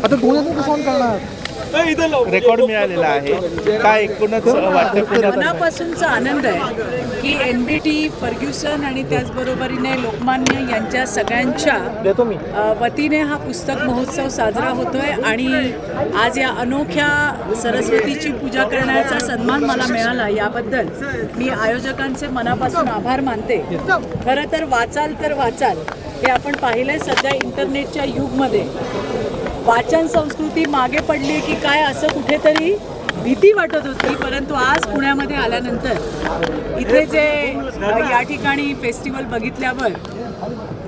आता दोन कसं करणार? रेकॉर्ड मिळालेला आहे. काय एकूणच मनापासूनचा आनंद आहे की एन डी टी फर्ग्युसन आणि त्याचबरोबरीने लोकमान्य यांच्या सगळ्यांच्या वतीने हा पुस्तक महोत्सव साजरा होतोय आणि आज या अनोख्या सरस्वतीची पूजा करण्याचा सन्मान मला मिळाला याबद्दल मी आयोजकांचे मनापासून आभार मानते. खरं तर वाचाल तर वाचाल हे आपण पाहिलंय सध्या इंटरनेटच्या युगमध्ये. वाचन संस्कृती मागे पडली की काय असं कुठेतरी भीती वाटत होती परंतु आज पुण्यामध्ये आल्यानंतर इथे जे या ठिकाणी फेस्टिवल बघितल्यावर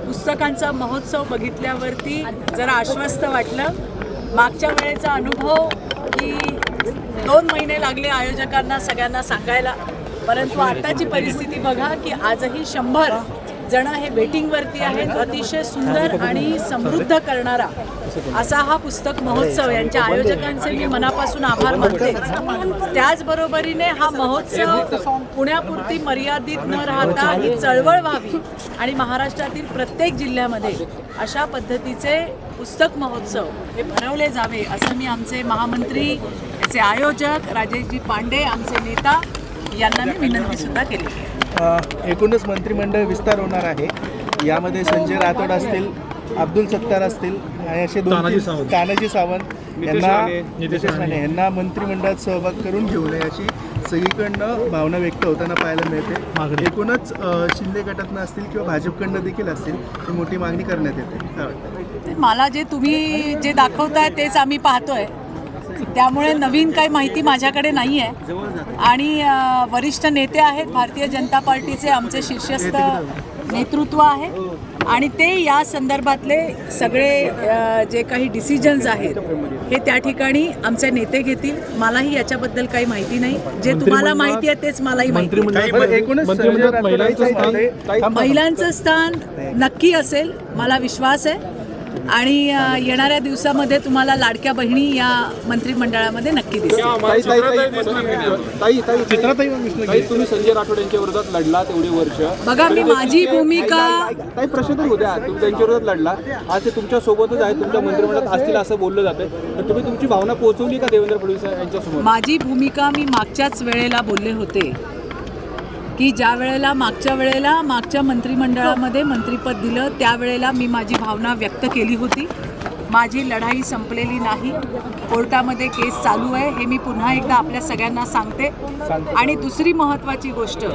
पुस्तकांचा महोत्सव बघितल्यावरती जरा आश्वस्त वाटलं. मागच्या वेळेचा अनुभव की दोन महिने लागले आयोजकांना सगळ्यांना सांगायला परंतु आताची परिस्थिती बघा की आजही शंभर जण हे वेटिंगवरती आहेत. अतिशय सुंदर आणि समृद्ध करणारा असा हा पुस्तक महोत्सव. यांच्या आयोजकांचे मी मनापासून आभार मानते. त्याचबरोबरीने हा महोत्सव पुण्यापुरती मर्यादित न राहता ही चळवळ व्हावी आणि महाराष्ट्रातील प्रत्येक जिल्ह्यामध्ये अशा पद्धतीचे पुस्तक महोत्सव हे भरवले जावे असं मी आमचे महामंत्री याचे आयोजक राजेशजी पांडे आमचे नेता यांना मी विनंती सुद्धा केली. आहे एकूणच मंत्रिमंडळ विस्तार होणार आहे यामध्ये संजय राठोड असतील अब्दुल सत्तार असतील आणि असे दोन तानाजी तीन- सावंत. तानाजी सावंत नितेश यांना नितेश राणे. यांना मंत्रिमंडळात सहभाग करून घेऊ नये अशी सगळीकडनं भावना व्यक्त होताना पाहायला मिळते मागणी. एकूणच शिंदे गटातनं असतील किंवा भाजपकडनं देखील असतील ही मोठी मागणी करण्यात येते काय वाटतं ते मला जे तुम्ही जे दाखवताय तेच आम्ही पाहतोय त्यामुळे नवीन काही माहिती माझ्याकडे नाही आहे. आणि वरिष्ठ नेते आहेत भारतीय जनता पार्टीचे आमचे शीर्षस्थ नेतृत्व आहे. आणि ते या संदर्भातले सगळे जे काही डिसिजन्स आहेत हे त्या ठिकाणी आमचे नेते घेतील. मलाही याच्याबद्दल काही माहिती नाही. जे तुम्हाला माहिती आहे तेच मलाही माहिती. महिलांचं स्थान नक्की असेल मला विश्वास आहे. आणि येणाऱ्या दिवसामध्ये तुम्हाला लाडक्या बहिणी या मंत्रिमंडळामध्ये नक्की दिसतील. ताई ताई ताई ताई चित्रातही विष्णू ताई तुम्ही संजय राठोड यांच्या विरोधात लढलात एवढी वर्ष. बघा मी माझी भूमिका काही प्रश्न तर उद्या तुम्ही त्यांच्या विरोधात लढला. आज ते तुमच्या सोबतच आहेत तुमच्या मंत्रिमंडळात असतील असं बोललं जातं तर तुम्ही तुमची भावना पोहोचवली का देवेंद्र फडणवीस यांच्यासमोर माझी भूमिका मी मागच्याच वेळेला बोलले होते. की ज्या वेळेला मागच्या वेळेला मागच्या मंत्रिमंडळामध्ये मंत्रिपद दिलं त्यावेळेला मी माझी भावना व्यक्त केली होती. माझी लढाई संपलेली नाही. कोर्टामध्ये केस चालू आहे. हे मी पुन्हा एकदा आपल्या सगळ्यांना सांगते. आणि दुसरी महत्त्वाची गोष्ट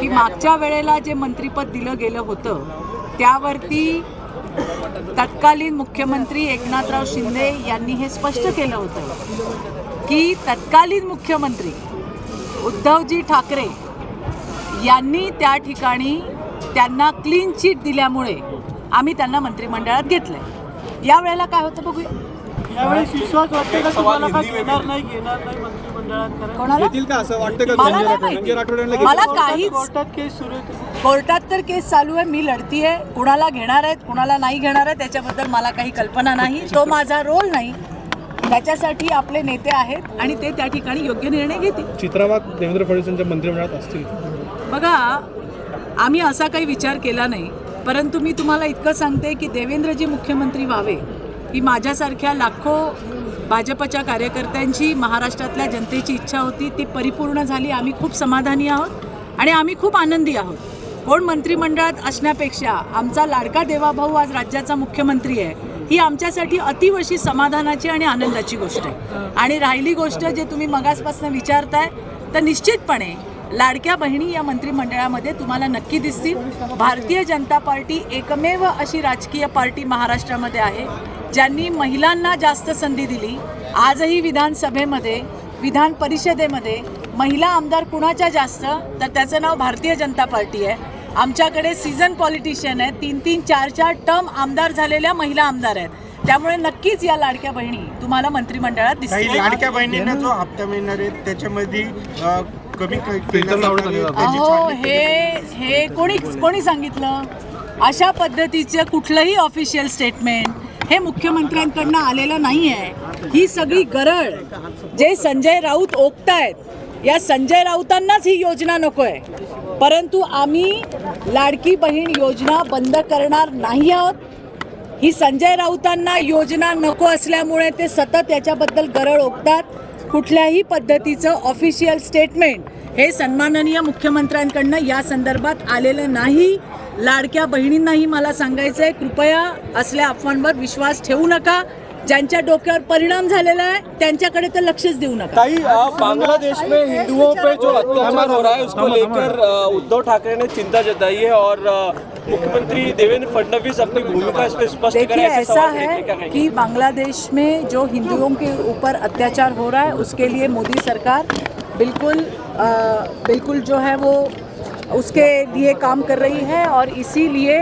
की मागच्या वेळेला जे मंत्रिपद दिलं गेलं होतं त्यावरती तत्कालीन मुख्यमंत्री एकनाथराव शिंदे यांनी हे स्पष्ट केलं होतं की तत्कालीन मुख्यमंत्री उद्धवजी ठाकरे यांनी त्या ठिकाणी त्यांना क्लीन चिट दिल्यामुळे आम्ही त्यांना मंत्रिमंडळात घेतलंय. या वेळेला काय होतं बघूया. मला काहीच कोर्टात तर केस चालू आहे. मी लढतीये. कुणाला घेणार आहेत कुणाला नाही घेणार आहे त्याच्याबद्दल मला काही कल्पना नाही. तो माझा रोल नाही. त्याच्यासाठी आपले नेते आहेत आणि ते त्या ठिकाणी योग्य निर्णय घेतील. चित्राबाद देवेंद्र फडणवीस यांच्या मंत्रिमंडळात असतील. बघा आम्ही असा काही विचार केला नाही परंतु मी तुम्हाला इतकं सांगते की देवेंद्रजी मुख्यमंत्री व्हावे ही माझ्यासारख्या लाखो भाजपच्या कार्यकर्त्यांची महाराष्ट्रातल्या जनतेची इच्छा होती ती परिपूर्ण झाली. आम्ही खूप समाधानी आहोत आणि आम्ही खूप आनंदी आहोत. कोण मंत्रिमंडळात असण्यापेक्षा आमचा लाडका देवाभाऊ आज राज्याचा मुख्यमंत्री आहे ही आमच्यासाठी अतिवशी समाधानाची आणि आनंदाची गोष्ट आहे. आणि राहिली गोष्ट जे तुम्ही मगासपासून विचारताय तर निश्चितपणे लाडक्या बहिणी या मंत्रिमंडळामध्ये तुम्हाला नक्की दिसतील. भारतीय जनता पार्टी एकमेव अशी राजकीय पार्टी महाराष्ट्रामध्ये आहे ज्यांनी महिलांना जास्त संधी दिली. आजही विधानसभेमध्ये विधान परिषदेमध्ये महिला आमदार कुणाच्या जास्त तर त्याचं नाव भारतीय जनता पार्टी आहे. आमच्याकडे सीझन पॉलिटिशियन आहेत. तीन तीन चार चार टर्म आमदार झालेल्या महिला आमदार आहेत. त्यामुळे नक्कीच या लाडक्या बहिणी तुम्हाला मंत्रिमंडळात दिसतील. लाडक्या बहिणींना जो हप्ता मिळणार आहे त्याच्यामध्ये कमी लावण्यात आहे. त्याची अहो हे हे कोणी कोणी सांगितलं? अशा पद्धतीचं कुठलंही ऑफिशियल स्टेटमेंट हे मुख्यमंत्र्यांकडनं आलेलं नाही आहे ही सगळी गरळ जे संजय राऊत ओकतायत या संजय राऊतांनाच ही योजना नको आहे परंतु आम्ही लाडकी बहीण योजना बंद करणार नाही आहोत. ही संजय राऊतांना योजना नको असल्यामुळे ते सतत याच्याबद्दल गरळ ओकतात. कुठल्याही पद्धतीचं ऑफिशियल स्टेटमेंट हे सन्माननीय मुख्यमंत्र्यांकडनं या संदर्भात आलेलं नाही. लाडक्या बहिणींनाही मला सांगायचं आहे कृपया असल्या अफवांवर विश्वास ठेवू नका. ज्यांच्या डोक्यावर परिणाम झालेला आहे त्यांच्याकडे तर लक्षच देऊ नका. ताई बांग्लादेश में हिंदुओं पे जो अत्याचार हो रहा है उसको लेकर उद्धव ठाकरे ने चिंता जताई है और मुख्यमंत्री देवेंद्र फडणवीस अपनी भूमिका इस पे स्पष्ट करें देखिए ऐसे ऐसा है कि बांग्लादेश में जो हिंदुओं के ऊपर अत्याचार हो रहा है उसके लिए मोदी सरकार बिल्कुल अ, बिल्कुल जो है वो उसके लिए काम कर रही है और इसीलिए